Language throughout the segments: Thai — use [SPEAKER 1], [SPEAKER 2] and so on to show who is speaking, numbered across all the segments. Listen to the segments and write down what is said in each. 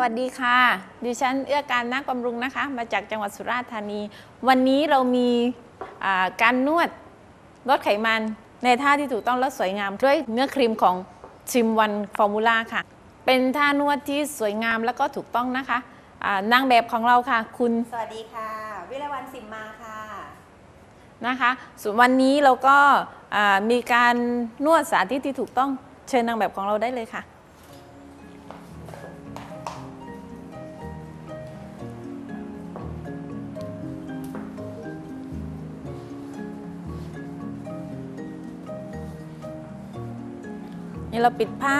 [SPEAKER 1] วัสดีค่ะ ดิฉันเอื้อการนักบำรุงนะคะ มาจากจังหวัดสุราษฎร์ธานี วันนี้เรามีอ่าการนวดลดไขมันในท่าที่ถูกต้องและสวยงาม ด้วยเนื้อครีมของชิมวันฟอร์มูล่าค่ะ เป็นท่านวดที่สวยงามแล้วก็ถูกต้องนะคะอ่านางแบบของเราค่ะ คุณ
[SPEAKER 2] สวัสดีค่ะ วิไลวันสิมมาค่ะ
[SPEAKER 1] นะคะส่วนวันนี้เราก็อ่ามีการนวดสาธิตที่ถูกต้องเชิญนางแบบของเราได้เลยค่ะ เราปิดผ้า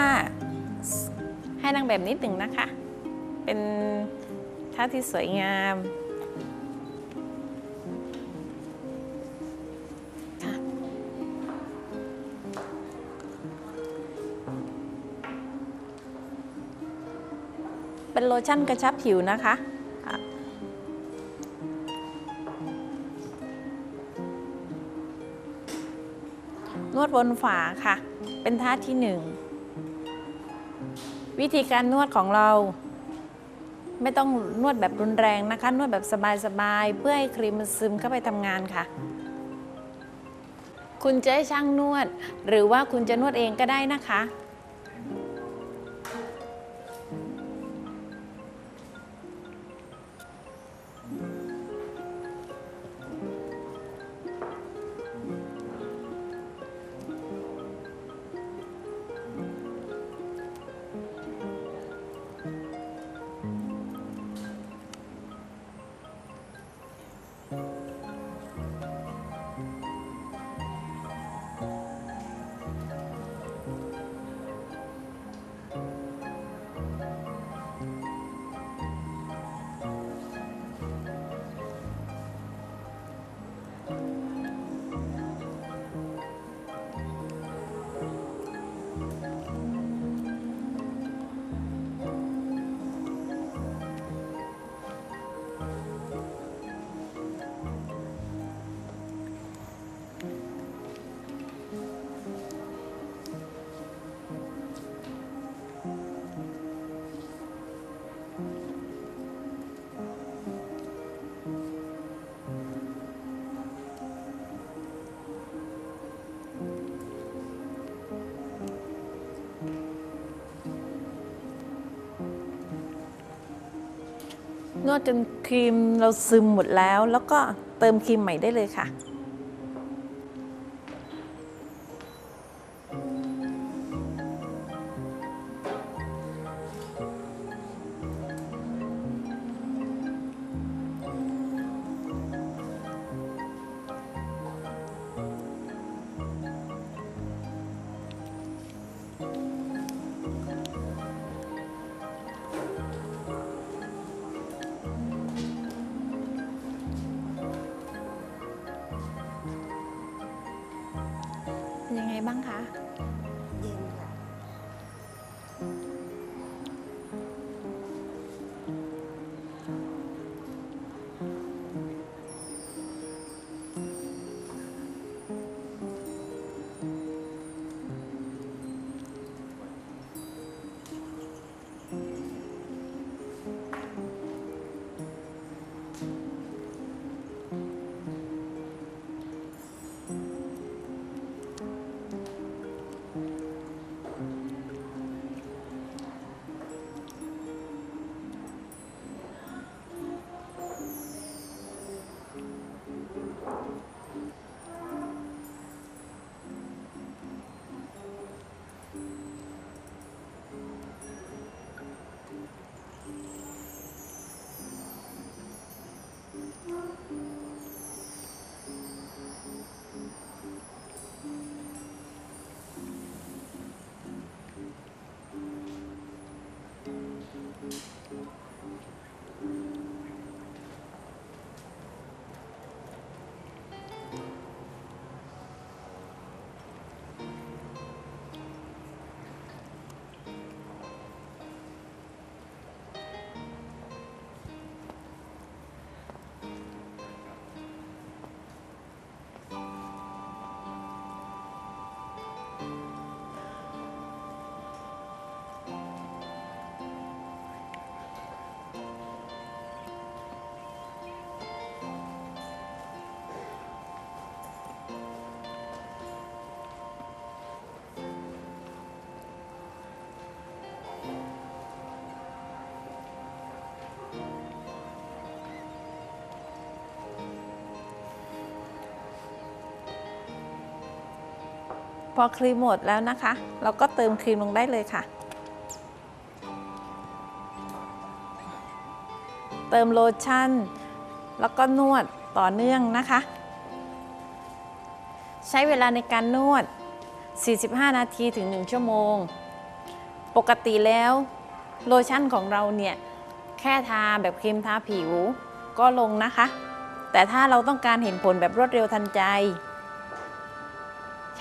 [SPEAKER 1] ให้นางแบบนิดหนึ่งนะคะ เป็นท่าที่สวยงามเป็นโลชั่นกระชับผิวนะคะ นวดบนฝาค่ะ เป็นท่าที่หนึ่งวิธีการนวดของเรา ไม่ต้องนวดแบบรุนแรงนะคะ นวดแบบสบายๆเพื่อให้ครีมมันซึมเข้าไปทำงานค่ะ คุณจะให้ช่างนวด หรือว่าคุณจะนวดเองก็ได้นะคะ Thank you. นวดจนครีมเราซึมหมดแล้ว แล้วก็เติมครีมใหม่ได้เลยค่ะ บ้างคะ อครีมหมดแล้วนะคะ เราก็เติมครีมลงได้เลยค่ะ เติมโลชั่น แล้วก็นวดต่อเนื่องนะคะ ใช้เวลาในการนวด 45 นาทีถึง 1 ชั่วโมง ปกติแล้วโลชั่นของเราเนี่ยแค่ทาแบบครีมทาผิวก็ลงนะคะ แต่ถ้าเราต้องการเห็นผลแบบรวดเร็วทันใจ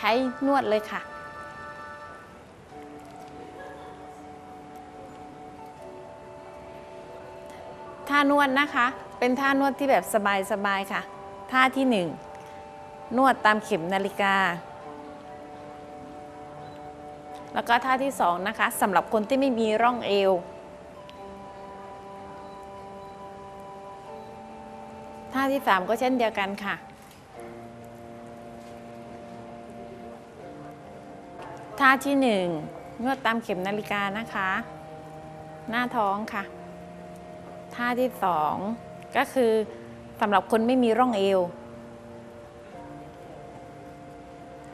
[SPEAKER 1] ใช้นวดเลยค่ะ ท่านวดนะคะ เป็นท่านวดที่แบบสบายๆค่ะ ท่าที่หนึ่งนวดตามเข็มนาฬิกา แล้วก็ท่าที่สองนะคะสำหรับคนที่ไม่มีร่องเอว ท่าที่สามก็เช่นเดียวกันค่ะ ท่าที่หนึ่งนวดตามเข็มนาฬิกานะคะ หน้าท้องค่ะ ท่าที่สองก็คือสำหรับคนไม่มีร่องเอว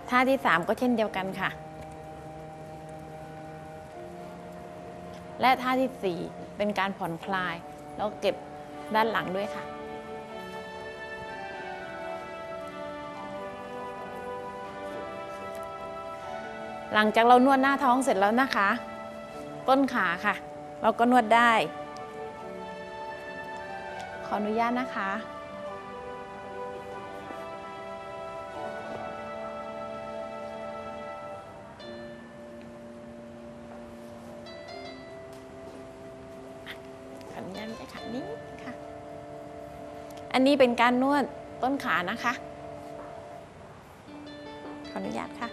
[SPEAKER 1] ท่าที่สามก็เช่นเดียวกันค่ะ และท่าที่สี่เป็นการผ่อนคลาย แล้วเก็บด้านหลังด้วยค่ะ หลังจากเรานวดหน้าท้องเสร็จแล้วนะคะ ต้นขาค่ะ เราก็นวดได้ ขออนุญาตนะคะ ขออนุญาตค่ะนี่ค่ะ อันนี้เป็นการนวดต้นขานะคะ ขออนุญาตค่ะ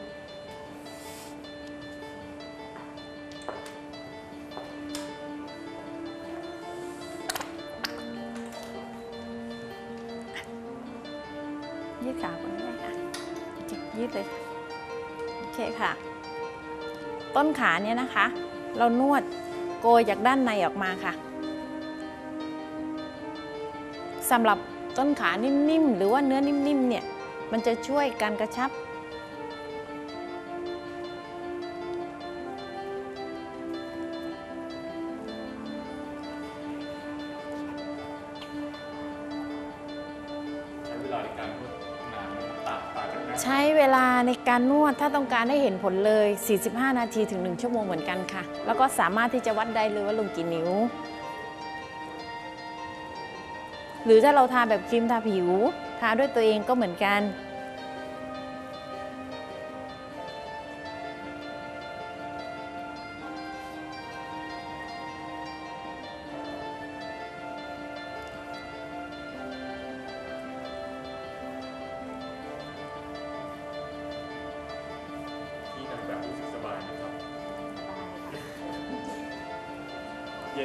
[SPEAKER 1] ต้นขาเนี่ยนะคะ เรานวดโกยจากด้านในออกมาค่ะสำหรับต้นขานิ่มๆ หรือว่าเนื้อนิ่มๆเนี่ยมันจะช่วยการกระชับ
[SPEAKER 3] ในการนวด
[SPEAKER 1] ถ้าต้องการให้เห็นผลเลย 45 นาทีถึง 1 ชั่วโมงเหมือนกันค่ะ แล้วก็สามารถที่จะวัดได้เลยว่าลงกี่นิ้ว หรือถ้าเราทาแบบครีมทาผิว ทาด้วยตัวเองก็เหมือนกัน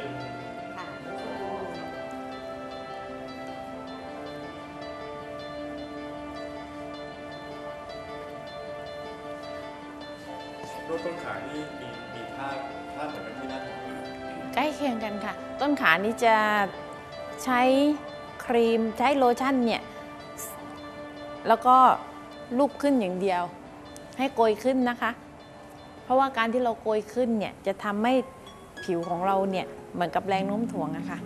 [SPEAKER 3] นค่ะนวดต้นขานี่มีมีท่าท่าเหมือนกันที่หน้าท้องไหม
[SPEAKER 1] ใกล้เคียงกันค่ะ ต้นขานี่จะใช้ครีมใช้โลชั่นเนี่ยแล้วก็ลูบขึ้นอย่างเดียว ให้โกยขึ้นนะคะ เพราะว่าการที่เราโกยขึ้นเนี่ยจะทำให้ ผิวของเราเนี่ยเหมือนกับแรงโน้มถ่วงอะค่ะ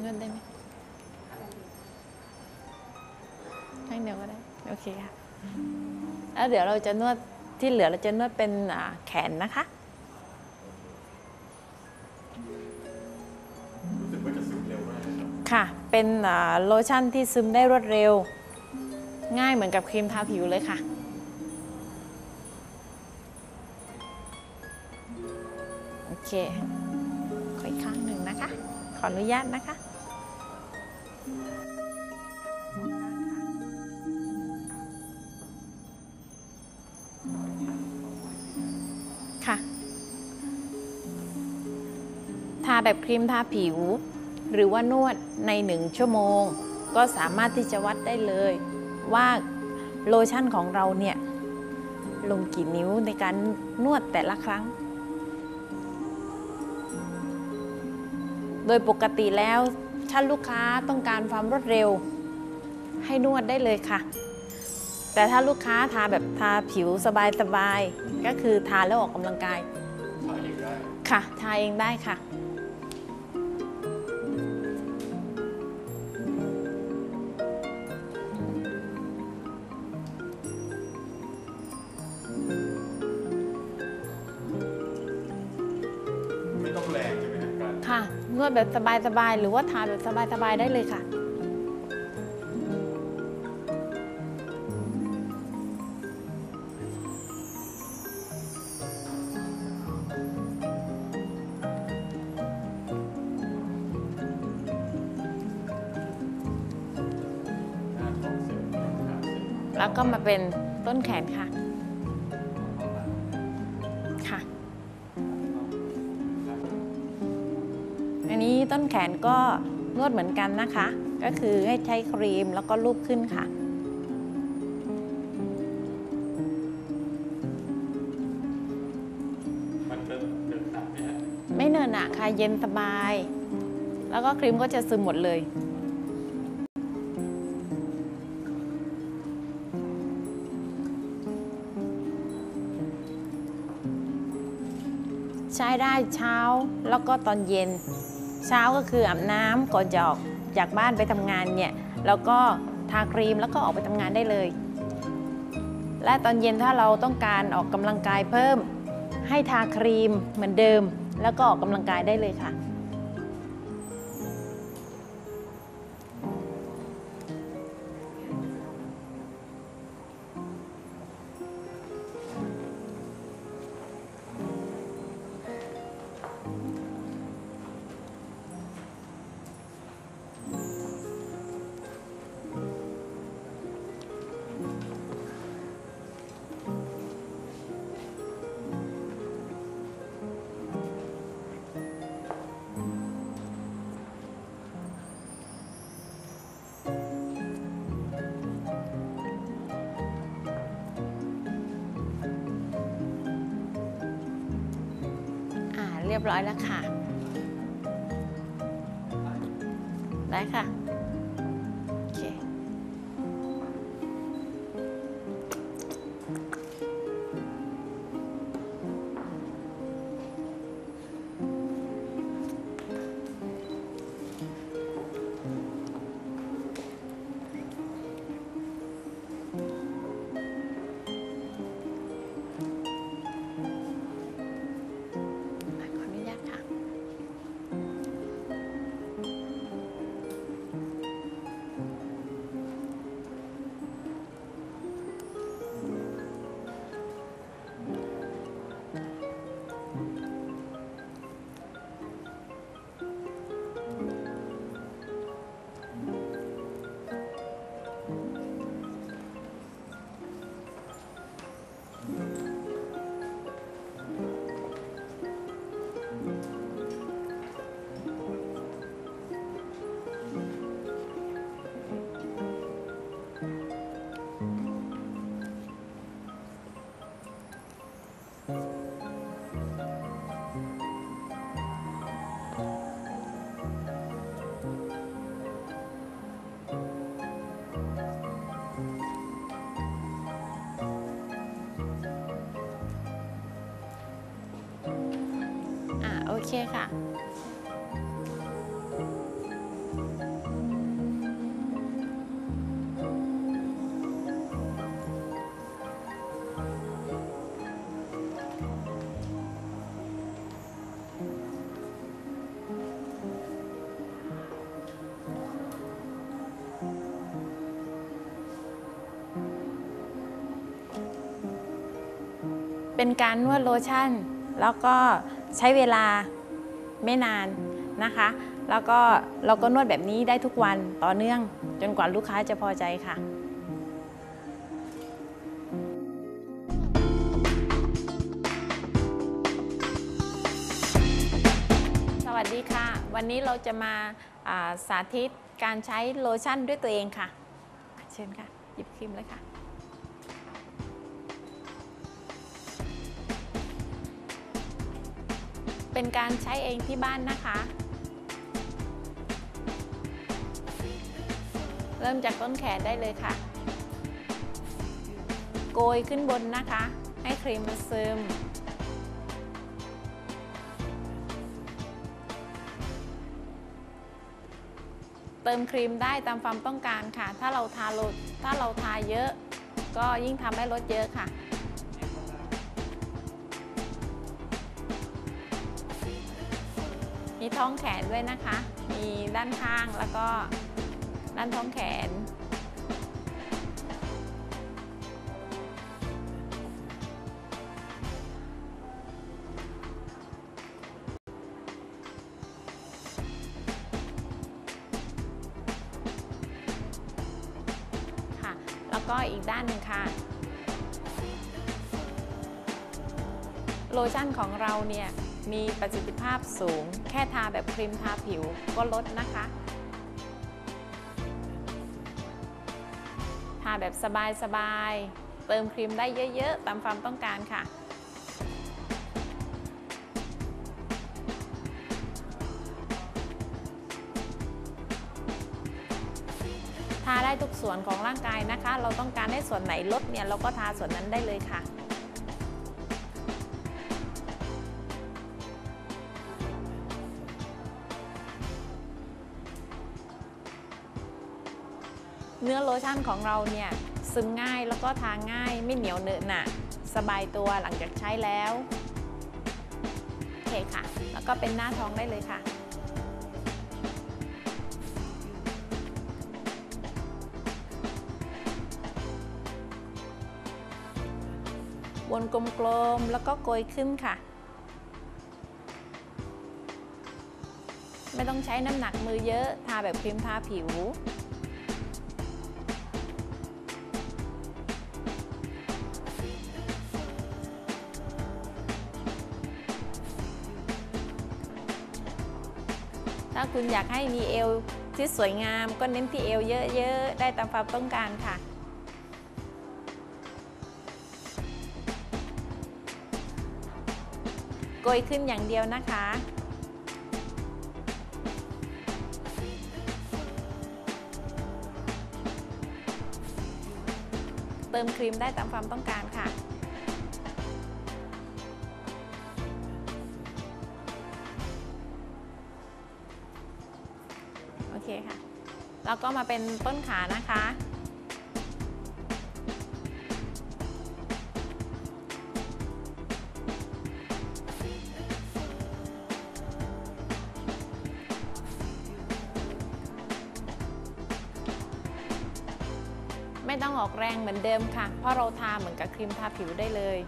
[SPEAKER 1] เงินได้ไหมข้างเดียวก็ได้ โอเคค่ะ แล้วเดี๋ยวเราจะนวดที่เหลือเราจะนวดเป็นแขนนะคะ
[SPEAKER 3] เป็
[SPEAKER 1] นโลชั่นที่ซึมได้รวดเร็ว ง่ายเหมือนกับครีมทาผิวเลยค่ะ โอเค ขออีกข้างหนึ่งนะคะ ขออนุญาตนะคะค่ะ ทาแบบครีมทาผิว หรือว่านวดในหนึ่งชั่วโมง ก็สามารถที่จะวัดได้เลย ว่าโลชั่นของเราเนี่ยลงกี่นิ้วในการนวดแต่ละครั้ง โดยปกติแล้วถ้าลูกค้าต้องการความรวดเร็ว ให้นวดได้เลยค่ะ แต่ถ้าลูกค้าทาแบบทาผิวสบายๆก็คือทาแล้วออกกำลังกาย
[SPEAKER 3] ถ่าเองได้
[SPEAKER 1] ค่ะ ทาเองได้ค่ะ
[SPEAKER 3] แบ
[SPEAKER 1] บสบายๆ หรือว่าทานแบบสบายๆ ได้เลยค่ะ แล้วก็มาเป็นต้นแขนค่ะ ต้นแขนก็นวดเหมือนกันนะคะ ก็คือให้ใช้ครีมแล้วก็ลูบขึ้นค่ะ
[SPEAKER 3] มันเดินเดินขาดไหมฮะ
[SPEAKER 1] ไม่เนินหนะค่ะเย็นสบาย แล้วก็ครีมก็จะซึมหมดเลย ใช้ได้เช้าแล้วก็ตอนเย็น เช้าก็คืออาบน้ำก่อนจะออกจากบ้านไปทำงานเนี่ยแล้วก็ทาครีมแล้วก็ออกไปทำงานได้เลย และตอนเย็นถ้าเราต้องการออกกำลังกายเพิ่ม ให้ทาครีมเหมือนเดิม แล้วก็ออกกำลังกายได้เลยค่ะ เรียบร้อยแล้วค่ะ ได้ค่ะ เคค่ะ เป็นการนวดโลชั่น แล้วก็ใช้เวลา ไม่นานนะคะ แล้วก็เราก็นวดแบบนี้ได้ทุกวันต่อเนื่อง จนกว่าลูกค้าจะพอใจค่ะสวัสดีค่ะ วันนี้เราจะมาาสาธิตการใช้โลชั่นด้วยตัวเองค่ะ เชิญค่ะ หยิบครีมเลยค่ะ เป็นการใช้เองที่บ้านนะคะ เริ่มจากต้นแขนได้เลยค่ะ โกยขึ้นบนนะคะ ให้ครีมมันซึมเติมครีมได้ตามความต้องการค่ะ ถ้าเราทาโลถ้าเราทาเยอะ ก็ยิ่งทำให้ลดเยอะค่ะ มีท้องแขนด้วยนะคะ มีด้านข้างแล้วก็ด้านท้องแขน ค่ะ แล้วก็อีกด้านหนึ่งค่ะโลชั่นของเราเนี่ย มีประสิทธิภาพสูง แค่ทาแบบครีมทาผิวก็ลดนะคะ ทาแบบสบายๆ เติมครีมได้เยอะๆ ตามความต้องการค่ะทาได้ทุกส่วนของร่างกายนะคะ เราต้องการให้ส่วนไหนลดเนี่ยเราก็ทาส่วนนั้นได้เลยค่ะ นื้อโลชั่นของเราเนี่ยซึมง่ายแล้วก็ทาง่ายไม่เหนียวเหนอะหนะสบายตัวหลังจากใช้แล้วโอเคค่ะ แล้วก็เป็นหน้าท้องได้เลยค่ะวนกลมๆ แล้วก็โกยขึ้นค่ะ ไม่ต้องใช้น้ำหนักมือเยอะ ทาแบบครีมทาผิว คุณอยากให้มีเอวที่สวยงาม ก็เน้นที่เอวเยอะๆ ได้ตามความต้องการค่ะ โกยขึ้นอย่างเดียวนะคะเติมครีมได้ตามความต้องการค่ะ ก็มาเป็นต้นขานะคะไม่ต้องออกแรงเหมือนเดิมค่ะ เพราะเราทาเหมือนกับครีมทาผิวได้เลย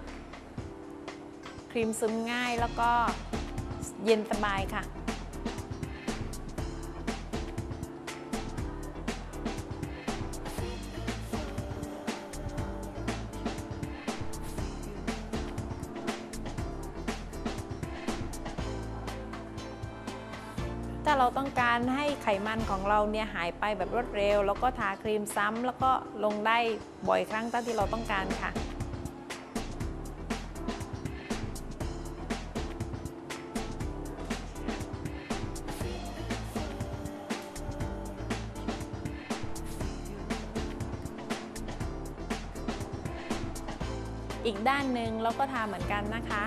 [SPEAKER 1] ครีมซึมง่ายแล้วก็เย็นสบายค่ะ ต้องการให้ไขมันของเราเนี่ยหายไปแบบรวดเร็ว แล้วก็ทาครีมซ้ำแล้วก็ลงได้บ่อยครั้งตามที่เราต้องการค่ะอีกด้านหนึ่งเราก็ทาเหมือนกันนะคะ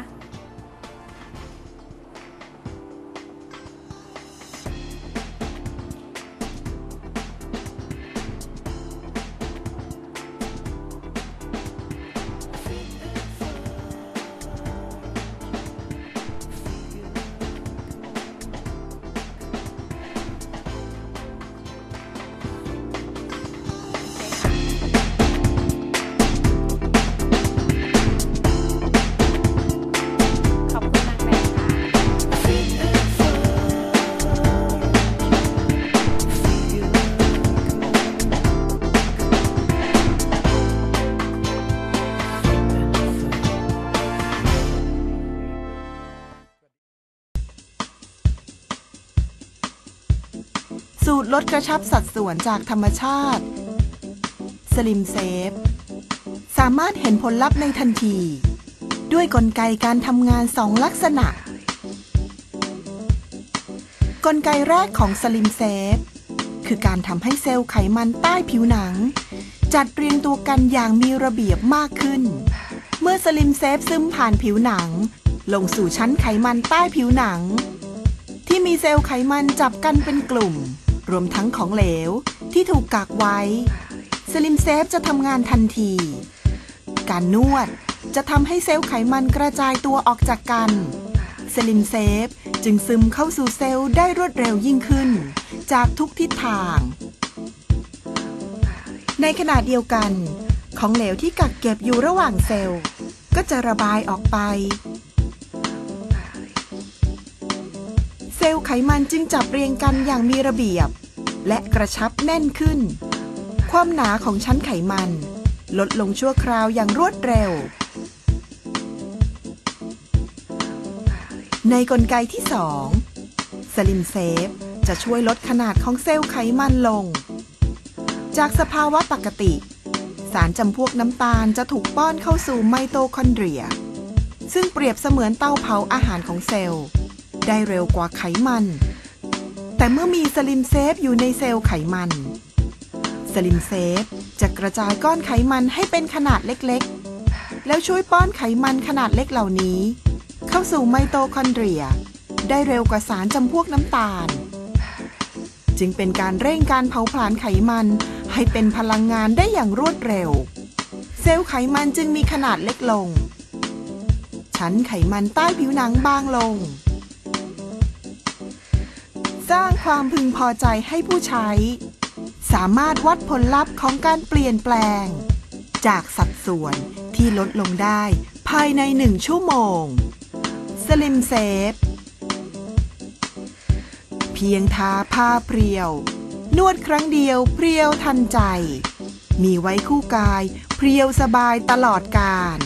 [SPEAKER 4] สูตรลดกระชับสัดส่วนจากธรรมชาติ สลิมเซฟ สามารถเห็นผลลัพธ์ในทันที ด้วยกลไกการทำงานสองลักษณะ กลไกแรกของสลิมเซฟ คือการทำให้เซลล์ไขมันใต้ผิวหนัง จัดเรียงตัวกันอย่างมีระเบียบมากขึ้น เมื่อสลิมเซฟซึมผ่านผิวหนัง ลงสู่ชั้นไขมันใต้ผิวหนังที่มีเซลล์ไขมันจับกันเป็นกลุ่ม รวมทั้งของเหลวที่ถูกกักไว้ สลิมเซฟจะทำงานทันที การนวดจะทำให้เซลล์ไขมันกระจายตัวออกจากกัน สลิมเซฟจึงซึมเข้าสู่เซลล์ได้รวดเร็วยิ่งขึ้น จากทุกทิศทาง ในขณะเดียวกัน ของเหลวที่กักเก็บอยู่ระหว่างเซลล์ ก็จะระบายออกไป ลล์ไขมันจึงจับเรียงกันอย่างมีระเบียบ และกระชับแน่นขึ้น ความหนาของชั้นไขมัน ลดลงชั่วคราวอย่างรวดเร็ว ในกลไกที่2สลิมเซฟจะช่วยลดขนาดของเซลล์ไขมันลง จากสภาวะปกติ สารจำพวกน้ำตาลจะถูกป้อนเข้าสู่ไมโตคอนเดรีย ซึ่งเปรียบเสมือนเตาเผาอาหารของเซลล์ ได้เร็วกว่าไขมัน แต่เมื่อมีสลิมเซฟอยู่ในเซลล์ไขมัน สลิมเซฟจะกระจายก้อนไขมันให้เป็นขนาดเล็กๆ แล้วช่วยป้อนไขมันขนาดเล็กเหล่านี้ เข้าสู่ไมโตคอนเดรีย ได้เร็วกว่าสารจำพวกน้ำตาล จึงเป็นการเร่งการเผาผลาญไขมันให้เป็นพลังงานได้อย่างรวดเร็ว เซลล์ไขมันจึงมีขนาดเล็กลง ชั้นไขมันใต้ผิวหนังบางลง สร้างความพึงพอใจให้ผู้ใช้ สามารถวัดผลลัพธ์ของการเปลี่ยนแปลง จากสัดส่วนที่ลดลงได้ภายในหนึ่งชั่วโมงสลิมเซฟเพียงทาผ้าเพรียว นวดครั้งเดียวเพรียวทันใจ มีไว้คู่กายเพรียวสบายตลอดการ